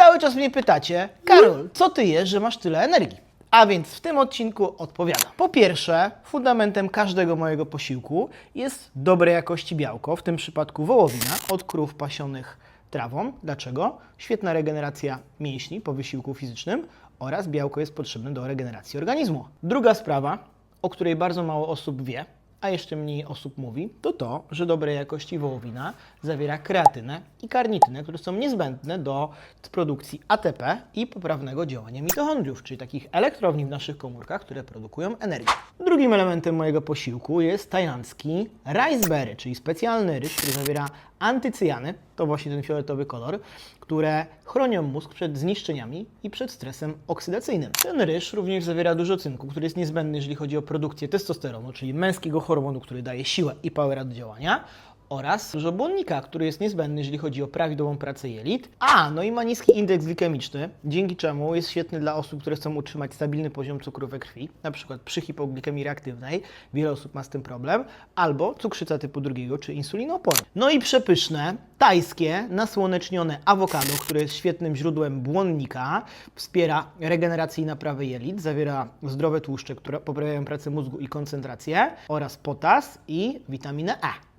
Cały czas mnie pytacie, Karol, co ty jesz, że masz tyle energii? A więc w tym odcinku odpowiadam. Po pierwsze, fundamentem każdego mojego posiłku jest dobrej jakości białko, w tym przypadku wołowina od krów pasionych trawą. Dlaczego? Świetna regeneracja mięśni po wysiłku fizycznym oraz białko jest potrzebne do regeneracji organizmu. Druga sprawa, o której bardzo mało osób wie, a jeszcze mniej osób mówi, to to, że dobrej jakości wołowina zawiera kreatynę i karnitynę, które są niezbędne do produkcji ATP i poprawnego działania mitochondriów, czyli takich elektrowni w naszych komórkach, które produkują energię. Drugim elementem mojego posiłku jest tajlandzki riceberry, czyli specjalny ryż, który zawiera antycyjany, to właśnie ten fioletowy kolor, które chronią mózg przed zniszczeniami i przed stresem oksydacyjnym. Ten ryż również zawiera dużo cynku, który jest niezbędny, jeżeli chodzi o produkcję testosteronu, czyli męskiego hormonu, który daje siłę i power do działania, oraz dużo błonnika, który jest niezbędny, jeżeli chodzi o prawidłową pracę jelit. A, no i ma niski indeks glikemiczny, dzięki czemu jest świetny dla osób, które chcą utrzymać stabilny poziom cukru we krwi, na przykład przy hipoglikemii reaktywnej, wiele osób ma z tym problem, albo cukrzyca typu drugiego, czy insulinooporność. No i przepyszne, tajskie, nasłonecznione awokado, które jest świetnym źródłem błonnika, wspiera regenerację i naprawę jelit, zawiera zdrowe tłuszcze, które poprawiają pracę mózgu i koncentrację oraz potas i witaminę E.